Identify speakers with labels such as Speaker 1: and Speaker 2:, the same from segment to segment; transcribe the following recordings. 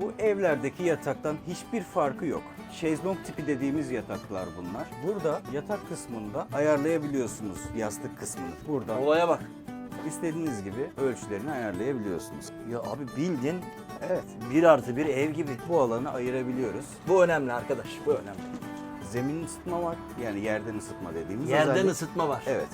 Speaker 1: Bu evlerdeki yataktan hiçbir farkı yok. Şezlong tipi dediğimiz yataklar bunlar. Burada yatak kısmında ayarlayabiliyorsunuz yastık kısmını. Buradan
Speaker 2: Olaya bak.
Speaker 1: istediğiniz gibi ölçülerini ayarlayabiliyorsunuz.
Speaker 2: Ya abi bildin evet bir artı bir ev gibi.
Speaker 1: Bu alanı ayırabiliyoruz.
Speaker 2: Bu önemli arkadaş. Bu önemli.
Speaker 1: Zemin ısıtma var. Yani yerden ısıtma dediğimiz
Speaker 2: Yerden
Speaker 1: özellik.
Speaker 2: ısıtma var.
Speaker 1: Evet.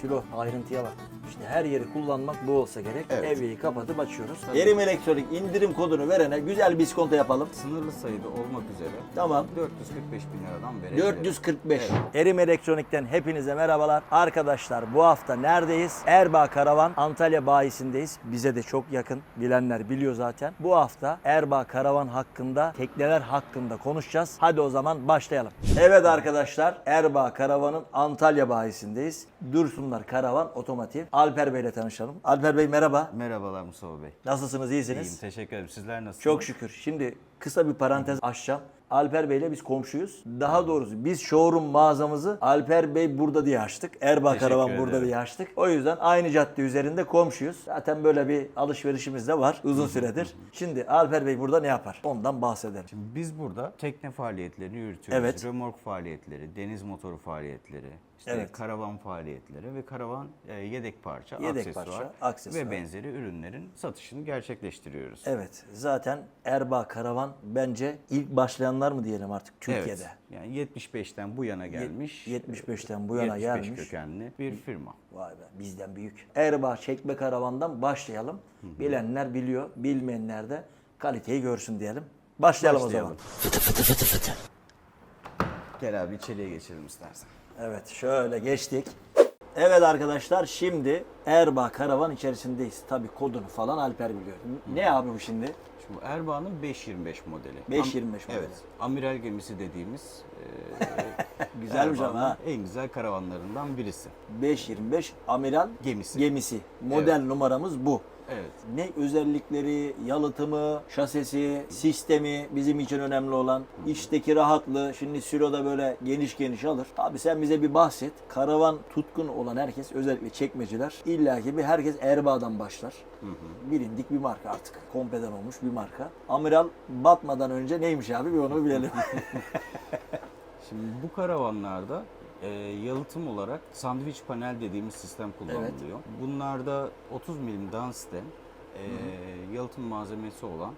Speaker 2: Şilo ayrıntıya bak. İşte her yeri kullanmak bu olsa gerek.
Speaker 1: Evet.
Speaker 2: Evyeyi kapatıp açıyoruz.
Speaker 1: Tabii.
Speaker 2: Erim Elektronik indirim kodunu verene güzel bir iskonto yapalım.
Speaker 1: Sınırlı sayıda olmak üzere
Speaker 2: Tamam.
Speaker 1: 445 bin liradan verebiliriz.
Speaker 2: 445.
Speaker 1: Evet.
Speaker 2: Erim Elektronik'ten hepinize merhabalar. Arkadaşlar bu hafta neredeyiz? Erbaa Karavan Antalya bayisindeyiz. Bize de çok yakın. Bilenler biliyor zaten. Bu hafta Erbaa Karavan hakkında, tekneler hakkında konuşacağız. Hadi o zaman başlayalım. Evet arkadaşlar Erbaa Karavan'ın Antalya bayisindeyiz. Dursunlar Karavan Otomotiv. Alper Bey ile tanışalım. Alper Bey merhaba.
Speaker 1: Merhabalar Mustafa Bey.
Speaker 2: Nasılsınız? iyisiniz?
Speaker 1: İyiyim teşekkür ederim. Sizler nasılsınız?
Speaker 2: Çok şükür. Şimdi kısa bir parantez açacağım. Alper Bey ile biz komşuyuz. Daha doğrusu biz showroom mağazamızı Alper Bey burada diye açtık.
Speaker 1: Teşekkür
Speaker 2: Karavan
Speaker 1: ederim.
Speaker 2: burada diye açtık. O yüzden aynı cadde üzerinde komşuyuz. Zaten böyle bir alışverişimiz de var uzun süredir. Şimdi Alper Bey burada ne yapar? Ondan bahsedelim.
Speaker 1: Şimdi biz burada tekne faaliyetlerini yürütüyoruz.
Speaker 2: Evet.
Speaker 1: Römork faaliyetleri, deniz motoru faaliyetleri, işte
Speaker 2: Evet.
Speaker 1: karavan faaliyetleri ve karavan e, yedek parça,
Speaker 2: Yedek
Speaker 1: aksesuar,
Speaker 2: parça, aksesuar.
Speaker 1: ve benzeri ürünlerin satışını gerçekleştiriyoruz.
Speaker 2: Evet zaten Erbaa Karavan bence ilk başlayanlar mı diyelim artık Türkiye'de?
Speaker 1: Evet. Yani 75'ten bu yana gelmiş.
Speaker 2: 75'ten bu yana
Speaker 1: 75
Speaker 2: gelmiş.
Speaker 1: kökenli bir firma.
Speaker 2: Vay be bizden büyük. Erbaa çekme karavandan başlayalım. Bilenler biliyor, bilmeyenler de kaliteyi görsün diyelim. Başlayalım,
Speaker 1: Başlayalım.
Speaker 2: o zaman. Fıtı fıtı fıtı fıtı.
Speaker 1: Gel abi içeriye geçelim istersen.
Speaker 2: Evet şöyle geçtik. Evet arkadaşlar şimdi Erbaa karavan içerisindeyiz. Tabi kodunu falan Alper biliyor. Ne abi bu şimdi?
Speaker 1: Şimdi bu Erbaa'nın 525 modeli.
Speaker 2: 525
Speaker 1: Am-
Speaker 2: modeli.
Speaker 1: Evet. Amiral gemisi dediğimiz e,
Speaker 2: Güzelmiş ama
Speaker 1: Erbaa'nın
Speaker 2: ha.
Speaker 1: en güzel karavanlarından birisi.
Speaker 2: 525 amiral
Speaker 1: Gemisi.
Speaker 2: gemisi. Model numaramız bu.
Speaker 1: Evet.
Speaker 2: Ne özellikleri, yalıtımı, şasesi, sistemi bizim için önemli olan, içteki rahatlığı. Şimdi Silo'da böyle geniş geniş alır. Abi sen bize bir bahset. Karavan tutkun olan herkes, özellikle çekmeciler, illaki bir herkes Erbaa'dan başlar. Bilindik bir marka artık. Kompeden olmuş bir marka. Amiral batmadan önce neymiş abi bir onu bilelim.
Speaker 1: Şimdi bu karavanlarda e, yalıtım olarak sandviç panel dediğimiz sistem kullanılıyor. Bunlarda 30 milim Dunst'te e, yalıtım malzemesi olan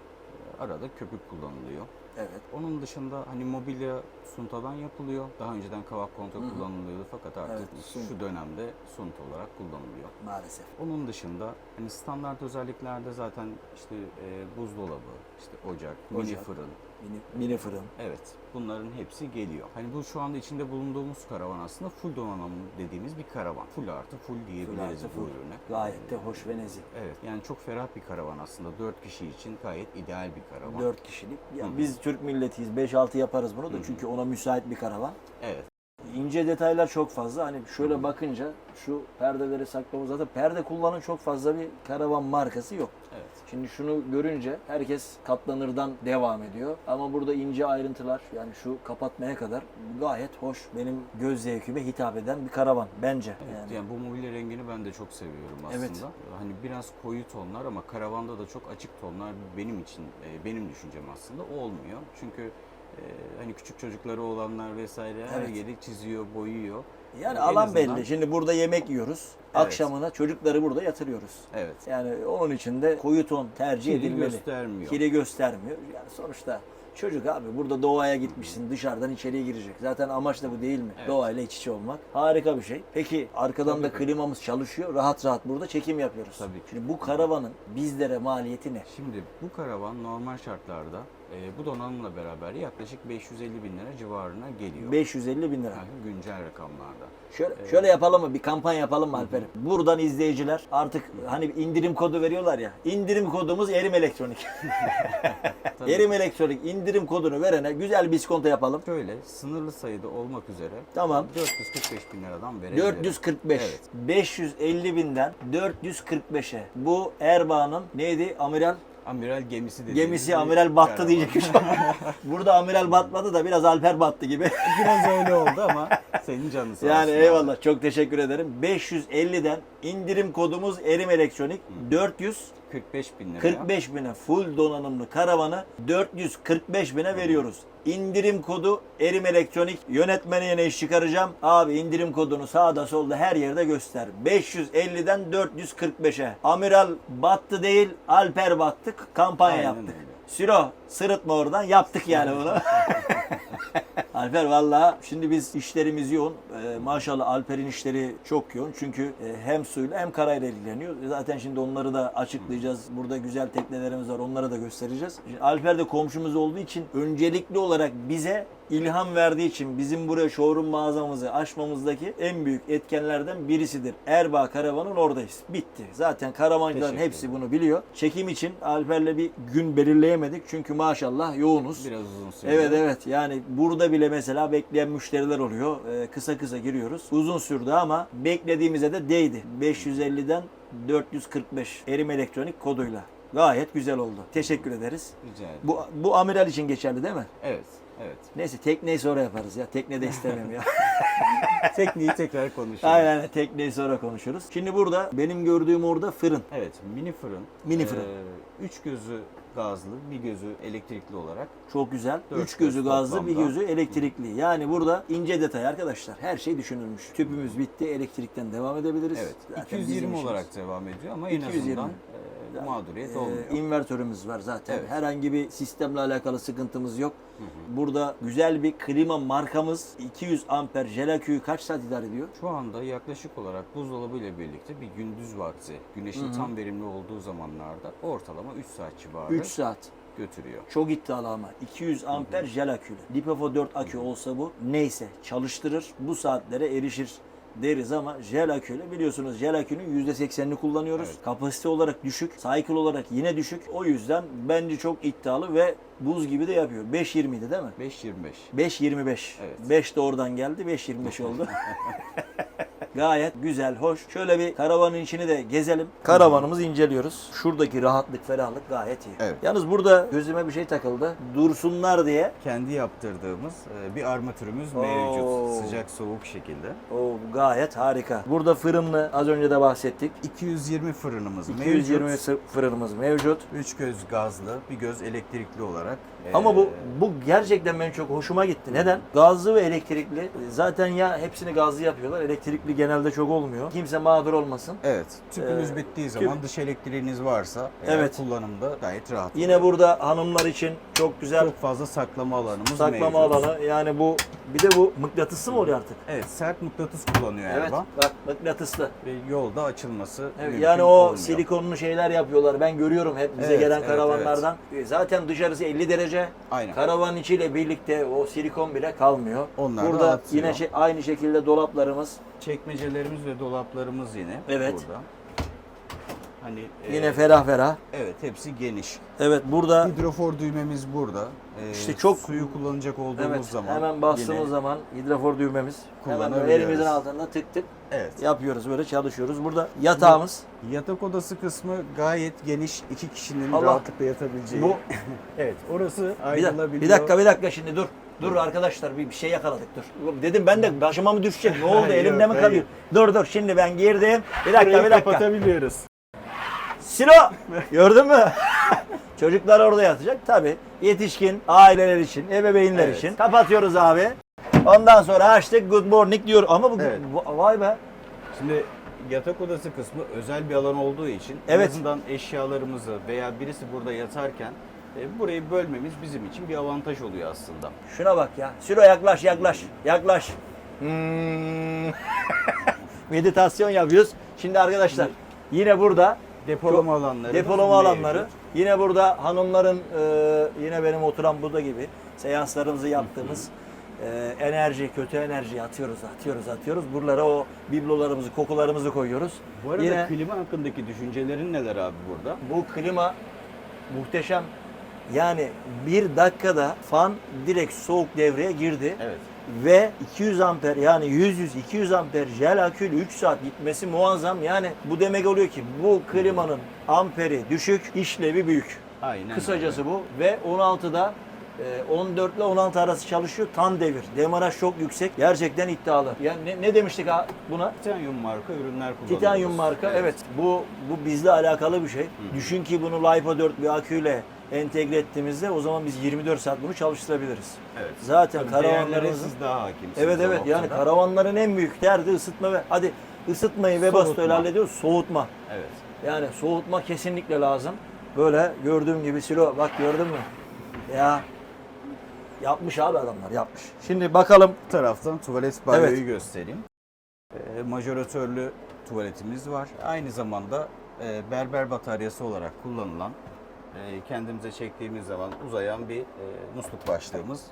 Speaker 1: e, arada köpük kullanılıyor.
Speaker 2: evet.
Speaker 1: Onun dışında hani mobilya suntadan yapılıyor. Daha önceden kavak konta kullanılıyordu fakat artık
Speaker 2: Evet, sunt.
Speaker 1: şu dönemde sunt olarak kullanılıyor.
Speaker 2: Maalesef.
Speaker 1: Onun dışında hani standart özelliklerde zaten işte e, buzdolabı, işte ocak, mini
Speaker 2: Ocak.
Speaker 1: fırın,
Speaker 2: Mini, mini fırın.
Speaker 1: Evet, bunların hepsi geliyor. Hani bu şu anda içinde bulunduğumuz karavan aslında full donanımlı dediğimiz bir karavan. Full artı full diyebiliriz
Speaker 2: Artı
Speaker 1: bu
Speaker 2: full.
Speaker 1: ürüne.
Speaker 2: Gayet de hoş ve nezih.
Speaker 1: Evet, yani çok ferah bir karavan aslında. 4 kişi için gayet ideal bir karavan.
Speaker 2: 4 kişilik. Ya
Speaker 1: Hı hı.
Speaker 2: biz Türk milletiyiz. 5-6 yaparız bunu da çünkü ona müsait bir karavan.
Speaker 1: Evet,
Speaker 2: İnce detaylar çok fazla. Hani şöyle bakınca şu perdeleri saklamamız zaten perde kullanan çok fazla bir karavan markası yok. Şimdi şunu görünce herkes katlanırdan devam ediyor. Ama burada ince ayrıntılar yani şu kapatmaya kadar gayet hoş. Benim göz zevkime hitap eden bir karavan bence.
Speaker 1: Evet,
Speaker 2: Yani.
Speaker 1: yani. bu mobilya rengini ben de çok seviyorum aslında.
Speaker 2: Evet.
Speaker 1: Hani biraz koyu tonlar ama karavanda da çok açık tonlar benim için, e, benim düşüncem aslında olmuyor. Çünkü e, hani küçük çocukları olanlar vesaire her
Speaker 2: Evet.
Speaker 1: yeri çiziyor, boyuyor.
Speaker 2: Yani
Speaker 1: En
Speaker 2: alan
Speaker 1: azından-
Speaker 2: belli. Şimdi burada yemek yiyoruz.
Speaker 1: Evet.
Speaker 2: Akşamına çocukları burada yatırıyoruz.
Speaker 1: Evet.
Speaker 2: Yani onun için de koyu ton tercih
Speaker 1: Kiri
Speaker 2: edilmeli.
Speaker 1: göstermiyor.
Speaker 2: Kiri göstermiyor. Yani sonuçta çocuk abi burada doğaya gitmişsin dışarıdan içeriye girecek. Zaten amaç da bu değil mi?
Speaker 1: Evet.
Speaker 2: Doğayla iç içe olmak. Harika bir şey. Peki arkadan da
Speaker 1: Tabii.
Speaker 2: klimamız çalışıyor. Rahat rahat burada çekim yapıyoruz.
Speaker 1: Tabii ki.
Speaker 2: Şimdi bu karavanın bizlere maliyeti ne?
Speaker 1: Şimdi bu karavan normal şartlarda e, bu donanımla beraber yaklaşık 550 bin lira civarına geliyor.
Speaker 2: 550 bin lira.
Speaker 1: Yani güncel rakamlarda.
Speaker 2: Şöyle, şöyle yapalım mı? Bir kampanya yapalım mı Alper'im? Buradan izleyiciler artık hani indirim kodu veriyorlar ya. İndirim kodumuz Erim Elektronik. Erim Elektronik indirim kodunu verene güzel bir iskonto yapalım.
Speaker 1: Şöyle sınırlı sayıda olmak üzere
Speaker 2: Tamam.
Speaker 1: 445 bin liradan verebilirim.
Speaker 2: 445.
Speaker 1: Evet.
Speaker 2: 550 binden 445'e. Bu Erbaa'nın neydi? Amiral
Speaker 1: Amiral gemisi dediğimiz
Speaker 2: gemisi
Speaker 1: bir
Speaker 2: amiral battı
Speaker 1: karavan.
Speaker 2: diyecekmiş. Burada amiral batmadı da biraz Alper battı gibi.
Speaker 1: Biraz öyle oldu ama senin canın sağ
Speaker 2: yani
Speaker 1: olsun
Speaker 2: eyvallah çok teşekkür ederim. 550'den indirim kodumuz Erim Elektronik 400
Speaker 1: 45 bin lira.
Speaker 2: 45 bine full donanımlı karavanı 445 bine veriyoruz. İndirim kodu Erim Elektronik yönetmene yine iş çıkaracağım. Abi indirim kodunu sağda solda her yerde göster. 550'den 445'e. Amiral battı değil Alper battık kampanya
Speaker 1: Aynen
Speaker 2: yaptık.
Speaker 1: öyle.
Speaker 2: Siro sırıtma oradan yaptık yani bunu. Alper valla şimdi biz işlerimiz yoğun. Ee, maşallah Alper'in işleri çok yoğun. Çünkü e, hem suyla hem karayla ilgileniyor. Zaten şimdi onları da açıklayacağız. Burada güzel teknelerimiz var. Onları da göstereceğiz. Şimdi Alper de komşumuz olduğu için öncelikli olarak bize ilham verdiği için bizim buraya showroom mağazamızı açmamızdaki en büyük etkenlerden birisidir. Erbaa Karavan'ın oradayız. Bitti. Zaten karavancıların
Speaker 1: Teşekkür
Speaker 2: hepsi bunu biliyor. Çekim için Alper'le bir gün belirleyemedik. Çünkü maşallah yoğunuz.
Speaker 1: Biraz uzun sürdü.
Speaker 2: Evet evet yani burada bile mesela bekleyen müşteriler oluyor. Ee, kısa kısa giriyoruz. Uzun sürdü ama beklediğimize de değdi. 550'den 445 Erim Elektronik koduyla. Gayet güzel oldu. Teşekkür ederiz.
Speaker 1: Rica ederim.
Speaker 2: Bu, bu amiral için geçerli değil mi?
Speaker 1: Evet. Evet.
Speaker 2: Neyse tekneyi sonra yaparız ya. Tekne de istemem ya.
Speaker 1: Tekniği tekrar konuşalım.
Speaker 2: aynen tekneyi sonra konuşuruz. Şimdi burada benim gördüğüm orada fırın.
Speaker 1: Evet, mini fırın.
Speaker 2: Mini fırın.
Speaker 1: Ee, üç gözü gazlı, bir gözü elektrikli olarak.
Speaker 2: Çok güzel.
Speaker 1: Dört
Speaker 2: Üç gözü
Speaker 1: göz
Speaker 2: gazlı, bir
Speaker 1: toplamda.
Speaker 2: gözü elektrikli. Yani burada ince detay arkadaşlar. Her şey düşünülmüş. Tüpümüz bitti. Elektrikten devam edebiliriz.
Speaker 1: Evet,
Speaker 2: Zaten bizim
Speaker 1: 220
Speaker 2: işimiz.
Speaker 1: olarak devam ediyor ama en
Speaker 2: 220.
Speaker 1: azından mağduriyet
Speaker 2: Ee,
Speaker 1: olmuyor.
Speaker 2: invertörümüz var zaten.
Speaker 1: Evet.
Speaker 2: Herhangi bir sistemle alakalı sıkıntımız yok. Burada güzel bir klima markamız 200 amper jelaküyü kaç saat idare ediyor?
Speaker 1: Şu anda yaklaşık olarak buzdolabı ile birlikte bir gündüz vakti, güneşin tam verimli olduğu zamanlarda ortalama 3 saat civarı
Speaker 2: 3 saat.
Speaker 1: götürüyor.
Speaker 2: Çok iddialı ama. 200 amper jel akülü. Lipopo 4 akü olsa bu neyse çalıştırır. Bu saatlere erişir deriz ama jel akülü biliyorsunuz jel akünün %80'ini kullanıyoruz.
Speaker 1: Evet.
Speaker 2: Kapasite olarak düşük, cycle olarak yine düşük. O yüzden bence çok iddialı ve buz gibi de yapıyor. 5.20 idi değil mi?
Speaker 1: 5.25.
Speaker 2: 5.25.
Speaker 1: Evet.
Speaker 2: 5 de oradan geldi. 5.25 oldu. Gayet güzel, hoş. Şöyle bir karavanın içini de gezelim. Karavanımızı inceliyoruz. Şuradaki rahatlık, ferahlık gayet iyi.
Speaker 1: Evet.
Speaker 2: Yalnız burada gözüme bir şey takıldı. Dursunlar diye.
Speaker 1: Kendi yaptırdığımız e, bir armatürümüz
Speaker 2: Oo.
Speaker 1: mevcut. Sıcak soğuk şekilde.
Speaker 2: O gayet harika. Burada fırınlı az önce de bahsettik.
Speaker 1: 220 fırınımız
Speaker 2: 220
Speaker 1: mevcut.
Speaker 2: fırınımız mevcut.
Speaker 1: 3 göz gazlı, bir göz elektrikli olarak.
Speaker 2: Ama bu
Speaker 1: e,
Speaker 2: bu gerçekten benim çok hoşuma gitti. Neden? Gazlı ve elektrikli. Zaten ya hepsini gazlı yapıyorlar. Elektrikli genelde çok olmuyor. Kimse mağdur olmasın.
Speaker 1: Evet, tüpünüz
Speaker 2: Ee,
Speaker 1: bittiği zaman dış elektriğiniz varsa eğer
Speaker 2: Evet.
Speaker 1: kullanımda gayet rahat.
Speaker 2: Yine burada hanımlar için çok güzel
Speaker 1: çok fazla saklama alanımız
Speaker 2: saklama
Speaker 1: mevcut.
Speaker 2: alanı. Yani bu bir de bu mıknatıslı mı oluyor artık?
Speaker 1: Evet, sert mıknatıs kullanıyor
Speaker 2: Evet.
Speaker 1: Erba.
Speaker 2: Bak mıknatıslı.
Speaker 1: Ve yolda açılması
Speaker 2: Evet,
Speaker 1: mümkün
Speaker 2: yani o
Speaker 1: olmuyor.
Speaker 2: silikonlu şeyler yapıyorlar. Ben görüyorum hep bize
Speaker 1: Evet,
Speaker 2: gelen
Speaker 1: evet,
Speaker 2: karavanlardan. Zaten dışarısı 50 derece.
Speaker 1: Aynen.
Speaker 2: Karavan içiyle birlikte o silikon bile kalmıyor.
Speaker 1: Onlar da
Speaker 2: Burada
Speaker 1: atıyor.
Speaker 2: yine şey, aynı şekilde dolaplarımız.
Speaker 1: Çekmecelerimiz ve dolaplarımız yine
Speaker 2: Evet.
Speaker 1: burada. Hani e,
Speaker 2: Yine ferah ferah.
Speaker 1: Evet, hepsi geniş.
Speaker 2: Evet burada
Speaker 1: Hidrofor düğmemiz burada. Ee,
Speaker 2: İşte çok-
Speaker 1: suyu kullanacak olduğumuz
Speaker 2: evet,
Speaker 1: zaman
Speaker 2: hemen bastığımız
Speaker 1: yine-
Speaker 2: zaman hidrofor düğmemiz. Hemen böyle
Speaker 1: Kullanabiliyoruz.
Speaker 2: elimizin altında tık tık
Speaker 1: Evet.
Speaker 2: yapıyoruz böyle çalışıyoruz. Burada yatağımız.
Speaker 1: Yatak odası kısmı gayet geniş. iki kişinin
Speaker 2: Allah.
Speaker 1: rahatlıkla yatabileceği.
Speaker 2: Bu
Speaker 1: evet, orası
Speaker 2: bir
Speaker 1: ayrılabiliyor.
Speaker 2: bir dakika bir dakika şimdi dur. Dur arkadaşlar bir, bir şey yakaladık dur. Dedim ben de başıma mı düşecek? Ne oldu? Elimde mi
Speaker 1: hayır.
Speaker 2: kalıyor? Dur dur şimdi ben girdim. Bir dakika
Speaker 1: Burayı
Speaker 2: bir dakika.
Speaker 1: kapatabiliyoruz.
Speaker 2: Silo! Gördün mü? Çocuklar orada yatacak. Tabi yetişkin aileler için, ebeveynler
Speaker 1: Evet.
Speaker 2: için. Kapatıyoruz abi. Ondan sonra açtık good morning diyor. Ama bu
Speaker 1: Evet.
Speaker 2: va- vay be.
Speaker 1: Şimdi yatak odası kısmı özel bir alan olduğu için
Speaker 2: Evet.
Speaker 1: en azından eşyalarımızı veya birisi burada yatarken e, burayı bölmemiz bizim için bir avantaj oluyor aslında.
Speaker 2: Şuna bak ya. Silo yaklaş yaklaş. Yaklaş. Hmm. Meditasyon yapıyoruz. Şimdi arkadaşlar yine burada
Speaker 1: Depolama alanları.
Speaker 2: depolama alanları. Yine burada hanımların e, yine benim oturan burada gibi seanslarımızı yaptığımız e, enerji, kötü enerjiyi atıyoruz, atıyoruz, atıyoruz. Buralara o biblolarımızı, kokularımızı koyuyoruz.
Speaker 1: Bu arada
Speaker 2: Yine
Speaker 1: klima hakkındaki düşüncelerin neler abi burada?
Speaker 2: bu klima muhteşem. Yani bir dakikada fan direkt soğuk devreye girdi.
Speaker 1: Evet.
Speaker 2: Ve 200 amper yani 100-100-200 amper jel akülü 3 saat gitmesi muazzam. Yani bu demek oluyor ki bu klimanın amperi düşük, işlevi büyük.
Speaker 1: Aynen.
Speaker 2: Kısacası bu ve 16'da Ee, 14 ile 16 arası çalışıyor. Tam devir. Demaraj çok yüksek. Gerçekten iddialı. Yani ne, ne demiştik buna?
Speaker 1: Titanium marka ürünler kullanıyoruz.
Speaker 2: Titanium marka. Evet. Bu bu bizle alakalı bir şey. Düşün ki bunu LiPo 4 bir aküyle entegre ettiğimizde o zaman biz 24 saat bunu çalıştırabiliriz.
Speaker 1: Evet.
Speaker 2: Zaten
Speaker 1: Tabii
Speaker 2: karavanlarımızın
Speaker 1: siz daha hakimsiniz.
Speaker 2: Evet evet yani karavanların en büyük derdi ısıtma ve hadi ısıtmayı ve bastoyla hallediyoruz. Soğutma.
Speaker 1: Evet.
Speaker 2: Yani soğutma kesinlikle lazım. Böyle gördüğüm gibi silo bak gördün mü? Ya yapmış abi adamlar yapmış. Şimdi bakalım
Speaker 1: Bu taraftan tuvalet banyoyu
Speaker 2: Evet.
Speaker 1: göstereyim. Ee, majoratörlü tuvaletimiz var. Aynı zamanda e, berber bataryası olarak kullanılan e, kendimize çektiğimiz zaman uzayan bir e, musluk başlığımız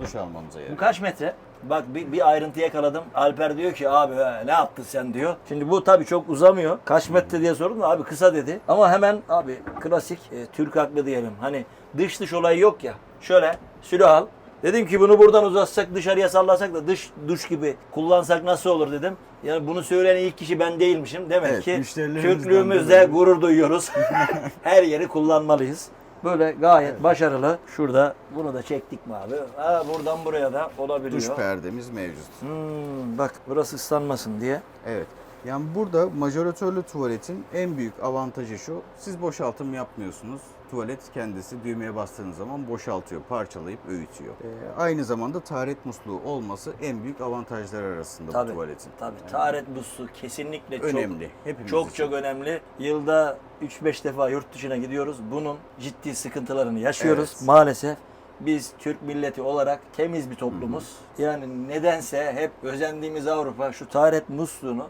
Speaker 1: duş almamıza
Speaker 2: bu
Speaker 1: yarıyor.
Speaker 2: kaç metre? Bak bir, bir ayrıntı yakaladım. Alper diyor ki abi he, ne yaptın sen diyor. Şimdi bu tabii çok uzamıyor. Kaç metre diye sordum da abi kısa dedi. Ama hemen abi klasik e, Türk haklı diyelim. Hani dış dış olayı yok ya. Şöyle silo al. Dedim ki bunu buradan uzatsak dışarıya sallasak da dış duş gibi kullansak nasıl olur dedim. Yani bunu söyleyen ilk kişi ben değilmişim. Demek
Speaker 1: Evet,
Speaker 2: ki
Speaker 1: müşterilerimizden dolayı.
Speaker 2: gurur duyuyoruz. Her yeri kullanmalıyız. Böyle gayet başarılı. Şurada bunu da çektik mi abi? Ha, buradan buraya da olabiliyor.
Speaker 1: Duş perdemiz mevcut.
Speaker 2: Hmm, bak burası ıslanmasın diye.
Speaker 1: Evet. Yani burada majoratörlü tuvaletin en büyük avantajı şu. Siz boşaltım yapmıyorsunuz. Tuvalet kendisi düğmeye bastığınız zaman boşaltıyor, parçalayıp öğütüyor. Ee, aynı zamanda taharet musluğu olması en büyük avantajlar arasında
Speaker 2: Tabii.
Speaker 1: bu tuvaletin.
Speaker 2: Tabii.
Speaker 1: Yani
Speaker 2: Taharet musluğu kesinlikle çok
Speaker 1: önemli. Hepimiz
Speaker 2: çok
Speaker 1: için.
Speaker 2: çok önemli. Yılda 3-5 defa yurt dışına gidiyoruz. Bunun ciddi sıkıntılarını yaşıyoruz.
Speaker 1: Evet.
Speaker 2: Maalesef biz Türk milleti olarak temiz bir toplumuz. Yani nedense hep özendiğimiz Avrupa şu taharet musluğunu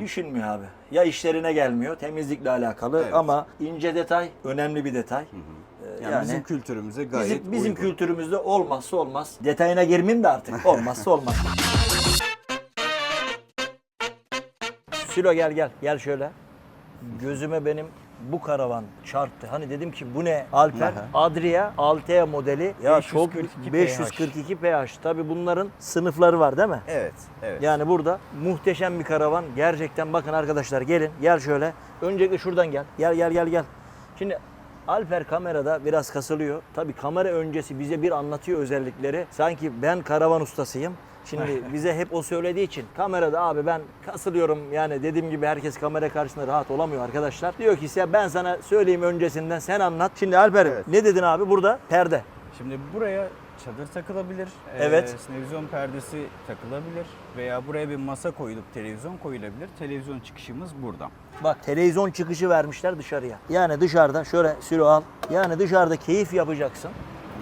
Speaker 2: düşünmüyor abi. Ya işlerine gelmiyor temizlikle alakalı
Speaker 1: Evet.
Speaker 2: ama ince detay önemli bir detay. Ee,
Speaker 1: Yani, bizim kültürümüze gayet
Speaker 2: Bizim, bizim
Speaker 1: uygun.
Speaker 2: kültürümüzde olmazsa olmaz. Detayına girmeyeyim de artık. Olmazsa olmaz. Sülo gel gel. Gel şöyle. Gözüme benim bu karavan çarptı. Hani dedim ki bu ne? Alper
Speaker 1: Aha.
Speaker 2: Adria Altea modeli. Ya
Speaker 1: 542
Speaker 2: çok 542 pH. Tabii bunların sınıfları var değil mi?
Speaker 1: Evet, evet.
Speaker 2: Yani burada muhteşem bir karavan. Gerçekten bakın arkadaşlar gelin. Gel şöyle. Öncelikle şuradan gel. Gel gel gel gel. Şimdi Alper kamerada biraz kasılıyor. Tabii kamera öncesi bize bir anlatıyor özellikleri. Sanki ben karavan ustasıyım. Şimdi bize hep o söylediği için kamerada abi ben kasılıyorum yani dediğim gibi herkes kamera karşısında rahat olamıyor arkadaşlar. Diyor ki ya ben sana söyleyeyim öncesinden sen anlat. Şimdi Alper
Speaker 1: Evet.
Speaker 2: ne dedin abi burada? Perde.
Speaker 1: Şimdi buraya çadır takılabilir.
Speaker 2: Evet.
Speaker 1: Ee, televizyon perdesi takılabilir veya buraya bir masa koyulup televizyon koyulabilir. Televizyon çıkışımız buradan.
Speaker 2: Bak televizyon çıkışı vermişler dışarıya. Yani dışarıda şöyle sürü al. Yani dışarıda keyif yapacaksın.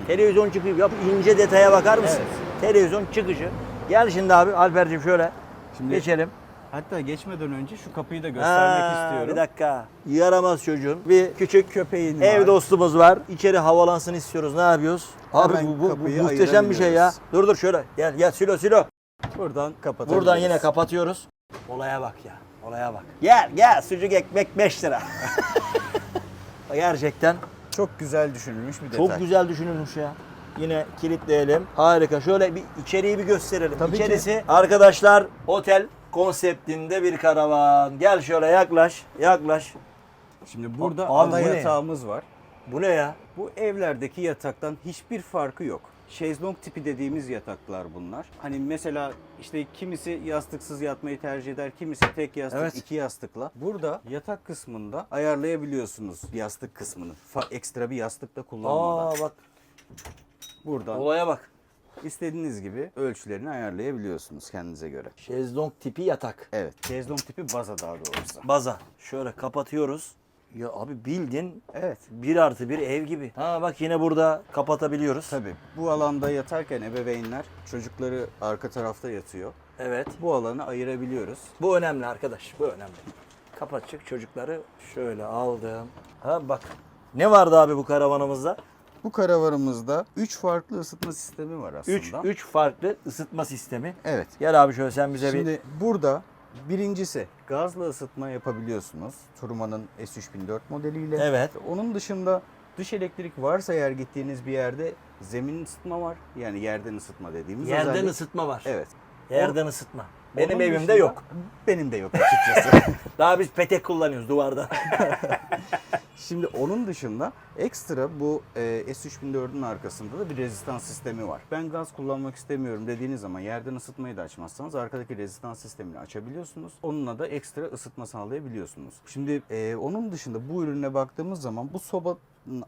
Speaker 2: Televizyon çıkışı yap ince detaya bakar mısın?
Speaker 1: Evet.
Speaker 2: Televizyon çıkışı. Gel şimdi abi Alper'cim şöyle
Speaker 1: Şimdi
Speaker 2: geçelim.
Speaker 1: Hatta geçmeden önce şu kapıyı da göstermek
Speaker 2: Ha,
Speaker 1: istiyorum.
Speaker 2: Bir dakika. Yaramaz çocuğun. Bir küçük
Speaker 1: Köpeğin
Speaker 2: ev
Speaker 1: var.
Speaker 2: dostumuz var. İçeri havalansın istiyoruz. Ne yapıyoruz? Abi
Speaker 1: Hemen
Speaker 2: bu, bu, bu
Speaker 1: kapıyı
Speaker 2: muhteşem bir şey ya. Dur dur şöyle. Gel gel silo silo.
Speaker 1: Buradan kapatabiliriz.
Speaker 2: Buradan yine kapatıyoruz. Olaya bak ya. Olaya bak. Gel gel sucuk ekmek 5 lira. Gerçekten
Speaker 1: Çok güzel düşünülmüş bir detay.
Speaker 2: çok güzel düşünülmüş ya. Yine kilitleyelim. Harika. Şöyle bir içeriği bir gösterelim.
Speaker 1: Tabii ki.
Speaker 2: İçerisi arkadaşlar otel konseptinde bir karavan. Gel şöyle yaklaş. Yaklaş.
Speaker 1: Şimdi burada
Speaker 2: Abi
Speaker 1: ada
Speaker 2: bu ne?
Speaker 1: yatağımız var.
Speaker 2: Bu ne ya?
Speaker 1: Bu evlerdeki yataktan hiçbir farkı yok. Şezlong tipi dediğimiz yataklar bunlar. Hani mesela işte kimisi yastıksız yatmayı tercih eder, kimisi tek yastık,
Speaker 2: Evet.
Speaker 1: iki yastıkla. Burada yatak kısmında ayarlayabiliyorsunuz yastık kısmını. Fa- ekstra bir yastık da kullanmadan.
Speaker 2: Aa bak
Speaker 1: Buradan
Speaker 2: olaya bak.
Speaker 1: istediğiniz gibi ölçülerini ayarlayabiliyorsunuz kendinize göre.
Speaker 2: Şezlong tipi yatak.
Speaker 1: Evet. Şezlong tipi baza daha doğrusu.
Speaker 2: Baza. Şöyle kapatıyoruz. Ya abi bildin
Speaker 1: Evet.
Speaker 2: bir artı bir ev gibi. Ha bak yine burada kapatabiliyoruz.
Speaker 1: Tabii. Bu alanda yatarken ebeveynler çocukları arka tarafta yatıyor.
Speaker 2: Evet.
Speaker 1: Bu alanı ayırabiliyoruz.
Speaker 2: Bu önemli arkadaş. Bu önemli. Kapatacak çocukları şöyle aldım. Ha bak. Ne vardı abi bu karavanımızda?
Speaker 1: Bu karavanımızda 3 farklı ısıtma sistemi var aslında.
Speaker 2: 3 3 farklı ısıtma sistemi.
Speaker 1: Evet.
Speaker 2: Gel abi şöyle sen bize bir
Speaker 1: Şimdi burada birincisi gazla ısıtma yapabiliyorsunuz. Turman'ın S3004 modeliyle.
Speaker 2: Evet.
Speaker 1: Onun dışında dış elektrik varsa eğer gittiğiniz bir yerde zemin ısıtma var. Yani yerden ısıtma dediğimiz
Speaker 2: yerden
Speaker 1: özellik.
Speaker 2: ısıtma var.
Speaker 1: Evet.
Speaker 2: Yerden ısıtma. Benim
Speaker 1: Onun
Speaker 2: evimde
Speaker 1: dışında-
Speaker 2: yok.
Speaker 1: Benim de yok açıkçası.
Speaker 2: Daha biz petek kullanıyoruz duvarda.
Speaker 1: Şimdi onun dışında ekstra bu e, S3004'ün arkasında da bir rezistans sistemi var. Ben gaz kullanmak istemiyorum dediğiniz zaman yerden ısıtmayı da açmazsanız arkadaki rezistans sistemini açabiliyorsunuz. Onunla da ekstra ısıtma sağlayabiliyorsunuz. Şimdi e, onun dışında bu ürüne baktığımız zaman bu sobanın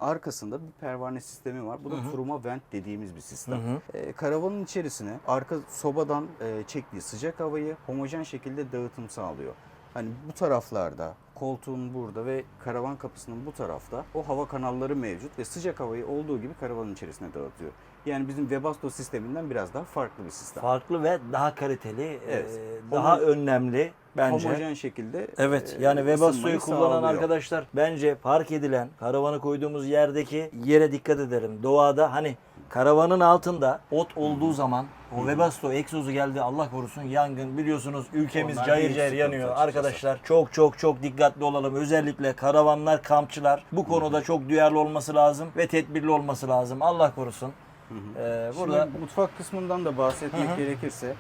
Speaker 1: arkasında bir pervane sistemi var. Bu da turuma vent dediğimiz bir sistem. E, karavanın içerisine arka sobadan e, çektiği sıcak havayı homojen şekilde dağıtım sağlıyor. Hani bu taraflarda, koltuğun burada ve karavan kapısının bu tarafta o hava kanalları mevcut ve sıcak havayı olduğu gibi karavanın içerisine dağıtıyor. Yani bizim Webasto sisteminden biraz daha farklı bir sistem.
Speaker 2: Farklı ve daha kaliteli,
Speaker 1: Evet.
Speaker 2: e, daha önlemli bence.
Speaker 1: Homojen şekilde
Speaker 2: Evet
Speaker 1: e,
Speaker 2: yani Webasto'yu
Speaker 1: ısınmayı
Speaker 2: kullanan
Speaker 1: sağlıyor.
Speaker 2: arkadaşlar bence park edilen karavanı koyduğumuz yerdeki yere dikkat edelim. Doğada hani karavanın altında ot olduğu zaman o Webasto egzozu geldi Allah korusun yangın biliyorsunuz ülkemiz
Speaker 1: Onlar
Speaker 2: cayır
Speaker 1: büyük
Speaker 2: cayır
Speaker 1: sıkıntı
Speaker 2: yanıyor.
Speaker 1: açıkçası.
Speaker 2: Arkadaşlar çok çok çok dikkatli olalım. Özellikle karavanlar, kampçılar bu konuda çok duyarlı olması lazım ve tedbirli olması lazım. Allah korusun. Ee, burada
Speaker 1: Şimdi mutfak kısmından da bahsetmek gerekirse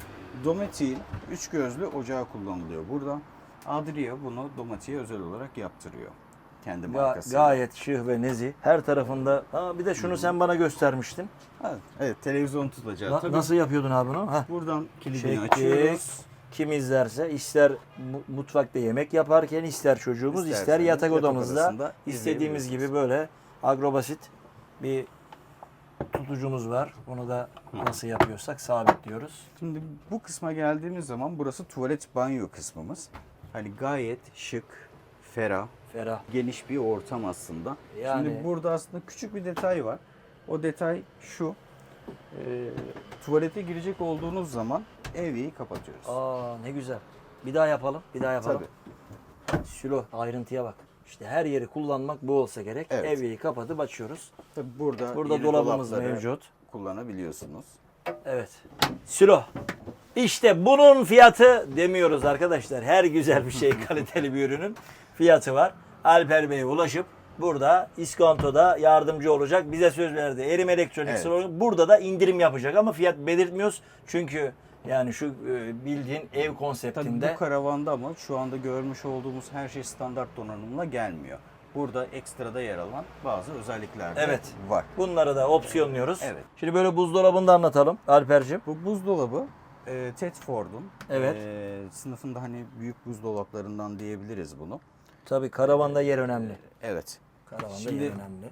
Speaker 1: Dometik'in üç gözlü ocağı kullanılıyor burada. Adria bunu Dometik'e özel olarak yaptırıyor. Kendi
Speaker 2: ga-
Speaker 1: markası.
Speaker 2: gayet şık ve nezih. Her tarafında. Ha, bir de şunu sen bana göstermiştin.
Speaker 1: Evet, evet televizyon tutacağı.
Speaker 2: Na-
Speaker 1: Tabii
Speaker 2: nasıl yapıyordun abi onu? Heh.
Speaker 1: buradan kilidini
Speaker 2: Çektik.
Speaker 1: açıyoruz.
Speaker 2: Kim izlerse ister mu- mutfakta yemek yaparken ister çocuğumuz ister
Speaker 1: İsterseniz
Speaker 2: yatak
Speaker 1: yatak
Speaker 2: odamızda
Speaker 1: odasında
Speaker 2: istediğimiz gibi böyle agrobasit bir tutucumuz var. Bunu da nasıl yapıyorsak sabitliyoruz.
Speaker 1: Şimdi bu kısma geldiğimiz zaman burası tuvalet banyo kısmımız. Hani gayet şık, ferah,
Speaker 2: Ferah.
Speaker 1: geniş bir ortam aslında.
Speaker 2: Yani-
Speaker 1: Şimdi burada aslında küçük bir detay var. O detay şu. Ee, tuvalete girecek olduğunuz zaman evyeyi kapatıyoruz.
Speaker 2: Aa ne güzel. Bir daha yapalım. Bir daha yapalım.
Speaker 1: Tabii.
Speaker 2: Şilo ayrıntıya bak. İşte her yeri kullanmak bu olsa gerek.
Speaker 1: Evet.
Speaker 2: Evyeyi kapatıp açıyoruz.
Speaker 1: Tabii burada
Speaker 2: Burada dolabımız mevcut.
Speaker 1: Kullanabiliyorsunuz.
Speaker 2: Evet. Silo. İşte bunun fiyatı demiyoruz arkadaşlar. Her güzel bir şey kaliteli bir ürünün fiyatı var. Alper Bey'e ulaşıp burada iskontoda yardımcı olacak. Bize söz verdi. Erim Elektronik
Speaker 1: Evet.
Speaker 2: Salonu burada da indirim yapacak ama fiyat belirtmiyoruz. Çünkü yani şu e, bildiğin ev
Speaker 1: Tabii
Speaker 2: konseptinde
Speaker 1: bu karavanda ama şu anda görmüş olduğumuz her şey standart donanımla gelmiyor. Burada ekstrada yer alan bazı özellikler de
Speaker 2: Evet.
Speaker 1: var.
Speaker 2: bunları da opsiyonluyoruz.
Speaker 1: Evet.
Speaker 2: Şimdi böyle buzdolabını da anlatalım Alper'cim.
Speaker 1: Bu buzdolabı e, Tedford'un
Speaker 2: Evet.
Speaker 1: e, sınıfında hani büyük buzdolaplarından diyebiliriz bunu.
Speaker 2: Tabii karavanda yer önemli.
Speaker 1: Evet.
Speaker 2: Karavanda
Speaker 1: Şimdi-
Speaker 2: yer önemli.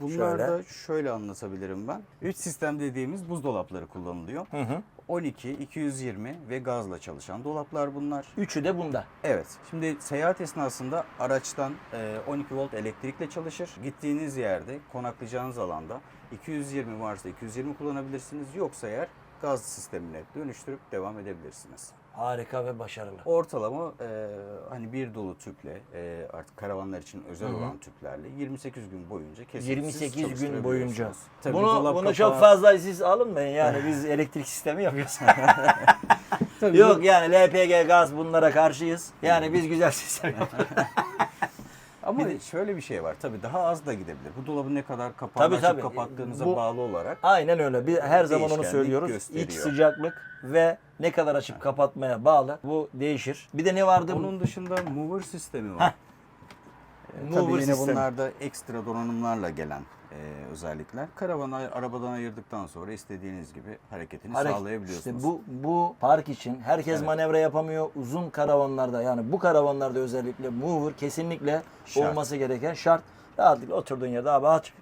Speaker 1: Bunlar
Speaker 2: Şöyle.
Speaker 1: da şöyle anlatabilirim ben. 3 sistem dediğimiz buzdolapları kullanılıyor.
Speaker 2: Hı hı.
Speaker 1: 12, 220 ve gazla çalışan dolaplar bunlar.
Speaker 2: Üçü de bunda.
Speaker 1: Evet. Şimdi seyahat esnasında araçtan e, 12 volt elektrikle çalışır. Gittiğiniz yerde, konaklayacağınız alanda 220 varsa 220 kullanabilirsiniz. Yoksa eğer gaz sistemine dönüştürüp devam edebilirsiniz.
Speaker 2: Harika ve başarılı.
Speaker 1: Ortalama e, hani bir dolu tüple e, artık karavanlar için özel olan tüplerle 28 gün boyunca kesintisiz
Speaker 2: 28 gün boyunca.
Speaker 1: Tabii
Speaker 2: bunu bunu
Speaker 1: kapağı-
Speaker 2: çok fazla siz alınmayın yani biz elektrik sistemi yapıyoruz.
Speaker 1: Tabii
Speaker 2: Yok yani LPG gaz bunlara karşıyız. Yani biz güzel sistem yapıyoruz.
Speaker 1: Ama şöyle bir şey var. Tabii daha az da gidebilir. Bu dolabı ne kadar kapağını
Speaker 2: Tabii,
Speaker 1: açıp
Speaker 2: tabii.
Speaker 1: kapattığınıza
Speaker 2: Bu-
Speaker 1: bağlı olarak
Speaker 2: Aynen öyle. Biz her zaman onu söylüyoruz.
Speaker 1: gösteriyor.
Speaker 2: İç sıcaklık ve ne kadar açıp kapatmaya bağlı. Bu değişir. Bir de ne vardı?
Speaker 1: Onun dışında mover sistemi var. Ee,
Speaker 2: Mover
Speaker 1: Tabii yine
Speaker 2: sistemi.
Speaker 1: bunlar da ekstra donanımlarla gelen e, özellikler. Karavanı arabadan ayırdıktan sonra istediğiniz gibi hareketini
Speaker 2: Hareket-
Speaker 1: sağlayabiliyorsunuz.
Speaker 2: İşte bu bu park için herkes
Speaker 1: Evet.
Speaker 2: manevra yapamıyor. Uzun karavanlarda yani bu karavanlarda özellikle mover kesinlikle
Speaker 1: Şart.
Speaker 2: olması gereken şart. Rahatlıkla oturduğun yerde abi aç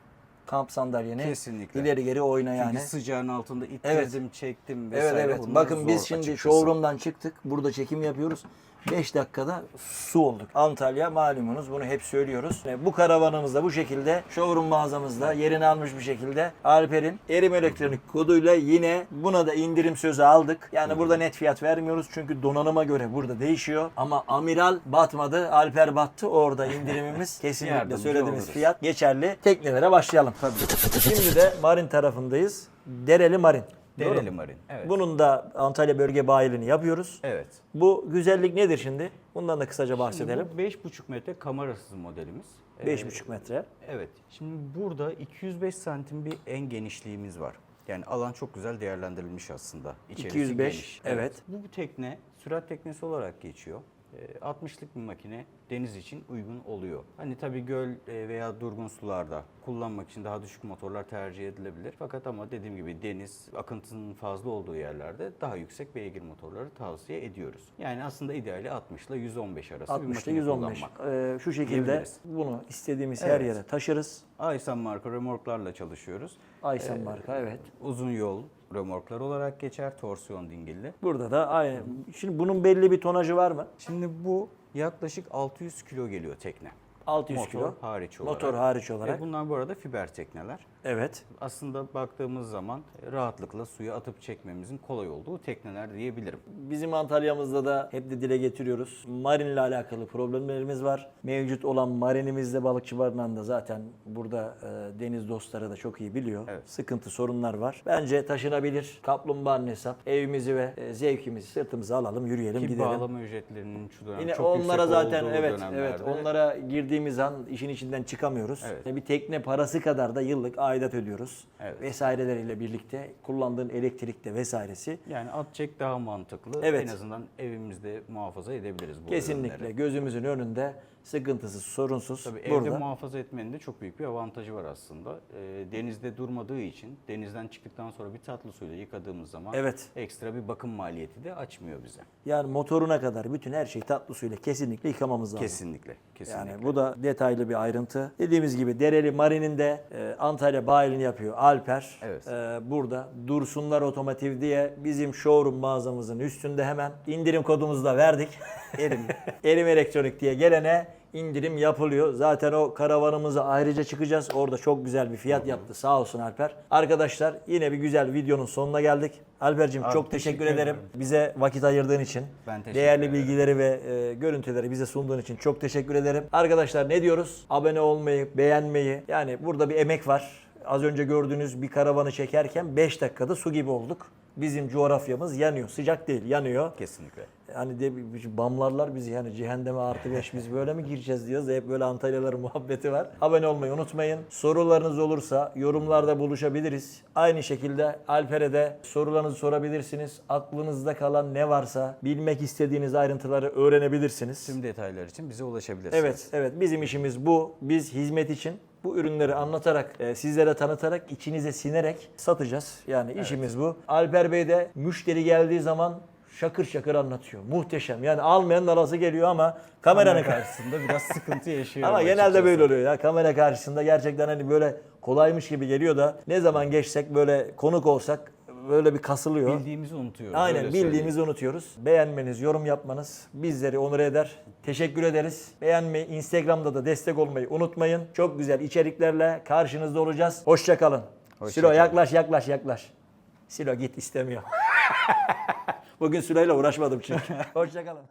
Speaker 2: kamp sandalyeni.
Speaker 1: Kesinlikle.
Speaker 2: İleri geri oyna
Speaker 1: Çünkü
Speaker 2: yani.
Speaker 1: sıcağın altında ittirdim,
Speaker 2: Evet.
Speaker 1: çektim
Speaker 2: Evet
Speaker 1: vesaire.
Speaker 2: evet.
Speaker 1: Bunlar
Speaker 2: Bakın biz şimdi showroom'dan çıktık. Burada çekim yapıyoruz. 5 dakikada su olduk. Antalya malumunuz bunu hep söylüyoruz. E, Bu karavanımızda bu şekilde showroom mağazamızda yerini almış bir şekilde Alper'in Erim Elektronik koduyla yine buna da indirim sözü aldık. Yani burada net fiyat vermiyoruz çünkü donanıma göre burada değişiyor. Ama Amiral batmadı, Alper battı. Orada indirimimiz kesinlikle söylediğimiz fiyat geçerli. Teknelere başlayalım.
Speaker 1: Tabii.
Speaker 2: Şimdi de Marin tarafındayız. Dereli Marin.
Speaker 1: Dereli Marin. Evet.
Speaker 2: Bunun da Antalya bölge bayiliğini yapıyoruz.
Speaker 1: Evet.
Speaker 2: Bu güzellik nedir şimdi? Bundan da kısaca
Speaker 1: Şimdi
Speaker 2: bahsedelim.
Speaker 1: bu 5,5 metre kamerasız modelimiz. Ee,
Speaker 2: 5,5 metre.
Speaker 1: Evet. Şimdi burada 205 santim bir en genişliğimiz var. Yani alan çok güzel değerlendirilmiş aslında. İçerisi
Speaker 2: 205,
Speaker 1: geniş.
Speaker 2: evet.
Speaker 1: Bu tekne sürat teknesi olarak geçiyor. E, 60'lık bir makine deniz için uygun oluyor. Hani tabii göl e, veya durgun sularda kullanmak için daha düşük motorlar tercih edilebilir. Fakat ama dediğim gibi deniz akıntının fazla olduğu yerlerde daha yüksek beygir motorları tavsiye ediyoruz. Yani aslında ideali 60 ile 115 arası bir
Speaker 2: 60 ile
Speaker 1: makine
Speaker 2: 115.
Speaker 1: kullanmak.
Speaker 2: Ee, şu şekilde bunu istediğimiz her
Speaker 1: Evet.
Speaker 2: yere taşırız.
Speaker 1: Aysen marka remorklarla çalışıyoruz.
Speaker 2: Aysen marka evet.
Speaker 1: Uzun yol remorklar olarak geçer torsiyon dingilli.
Speaker 2: Burada da aynı. Şimdi bunun belli bir tonajı var mı?
Speaker 1: Şimdi bu yaklaşık 600 kilo geliyor tekne.
Speaker 2: 600
Speaker 1: Motor
Speaker 2: kilo.
Speaker 1: hariç olarak.
Speaker 2: Motor hariç olarak.
Speaker 1: Ve bunlar bu arada fiber tekneler.
Speaker 2: Evet.
Speaker 1: Aslında baktığımız zaman rahatlıkla suya atıp çekmemizin kolay olduğu tekneler diyebilirim.
Speaker 2: Bizim Antalya'mızda da hep de dile getiriyoruz. Marinle alakalı problemlerimiz var. Mevcut olan marinimizde balıkçı barınağında zaten burada e, deniz dostları da çok iyi biliyor.
Speaker 1: Evet.
Speaker 2: Sıkıntı, sorunlar var. Bence taşınabilir. Kaplumbağanın hesap. Evimizi ve e, zevkimizi sırtımıza alalım, yürüyelim,
Speaker 1: Ki
Speaker 2: gidelim.
Speaker 1: bağlama ücretlerinin şu dönem
Speaker 2: Yine
Speaker 1: çok
Speaker 2: onlara
Speaker 1: yüksek
Speaker 2: zaten
Speaker 1: olduğu
Speaker 2: evet
Speaker 1: dönemlerde
Speaker 2: evet onlara girdiğimiz an işin içinden çıkamıyoruz.
Speaker 1: Evet.
Speaker 2: Bir tekne parası kadar da yıllık aidat ödüyoruz.
Speaker 1: Evet.
Speaker 2: Vesaireleriyle birlikte kullandığın elektrikte vesairesi
Speaker 1: yani at çek daha mantıklı.
Speaker 2: Evet.
Speaker 1: En azından evimizde muhafaza edebiliriz bu
Speaker 2: kesinlikle
Speaker 1: ürünleri.
Speaker 2: gözümüzün önünde sıkıntısız, sorunsuz
Speaker 1: Tabii evde
Speaker 2: burada.
Speaker 1: muhafaza etmenin de çok büyük bir avantajı var aslında. Ee, denizde durmadığı için denizden çıktıktan sonra bir tatlı suyla yıkadığımız zaman
Speaker 2: Evet.
Speaker 1: ekstra bir bakım maliyeti de açmıyor bize.
Speaker 2: Yani motoruna kadar bütün her şeyi tatlı suyla kesinlikle yıkamamız lazım.
Speaker 1: Kesinlikle. Kesinlikle.
Speaker 2: Yani bu da detaylı bir ayrıntı. Dediğimiz gibi Dereli Marin'in de e, Antalya bayilini yapıyor Alper.
Speaker 1: Evet.
Speaker 2: E, burada Dursunlar Otomotiv diye bizim showroom mağazamızın üstünde hemen indirim kodumuzu da verdik. Erim. Erim Elektronik diye gelene indirim yapılıyor. Zaten o karavanımıza ayrıca çıkacağız. Orada çok güzel bir fiyat yaptı. Sağ olsun Alper. Arkadaşlar yine bir güzel videonun sonuna geldik. Alper'cim
Speaker 1: Abi,
Speaker 2: çok teşekkür,
Speaker 1: teşekkür
Speaker 2: ederim.
Speaker 1: ederim.
Speaker 2: Bize vakit ayırdığın için.
Speaker 1: Ben teşekkür
Speaker 2: Değerli
Speaker 1: ederim.
Speaker 2: bilgileri ve e, görüntüleri bize sunduğun için çok teşekkür ederim. Arkadaşlar ne diyoruz? Abone olmayı, beğenmeyi. Yani burada bir emek var. Az önce gördüğünüz bir karavanı çekerken 5 dakikada su gibi olduk. Bizim coğrafyamız yanıyor. Sıcak değil, yanıyor.
Speaker 1: Kesinlikle.
Speaker 2: Hani de bamlarlar bizi yani cehenneme artı 5 biz böyle mi gireceğiz diyoruz. Hep böyle Antalyaların muhabbeti var. Abone olmayı unutmayın. Sorularınız olursa yorumlarda buluşabiliriz. Aynı şekilde Alper'e de sorularınızı sorabilirsiniz. Aklınızda kalan ne varsa bilmek istediğiniz ayrıntıları öğrenebilirsiniz.
Speaker 1: Tüm detaylar için bize ulaşabilirsiniz.
Speaker 2: Evet, evet. Bizim işimiz bu. Biz hizmet için bu ürünleri anlatarak, e, sizlere tanıtarak, içinize sinerek satacağız. Yani işimiz bu. Alper Bey de müşteri geldiği zaman şakır şakır anlatıyor. Muhteşem. Yani almayanın arası geliyor ama kameranın
Speaker 1: Kamera karşısında biraz sıkıntı yaşıyorum.
Speaker 2: ama genelde
Speaker 1: açıkçası.
Speaker 2: böyle oluyor ya. Kamera karşısında gerçekten hani böyle kolaymış gibi geliyor da ne zaman geçsek böyle konuk olsak böyle bir kasılıyor.
Speaker 1: Bildiğimizi unutuyoruz.
Speaker 2: Aynen
Speaker 1: öyle söyleyeyim.
Speaker 2: bildiğimizi unutuyoruz. Beğenmeniz, yorum yapmanız bizleri onur eder. Teşekkür ederiz. Beğenmeyi, Instagram'da da destek olmayı unutmayın. Çok güzel içeriklerle karşınızda olacağız. Hoşçakalın.
Speaker 1: Hoşça
Speaker 2: Silo yaklaş yaklaş yaklaş. Silo git istemiyor. Bugün Sülo'yla uğraşmadım çünkü. Hoşçakalın.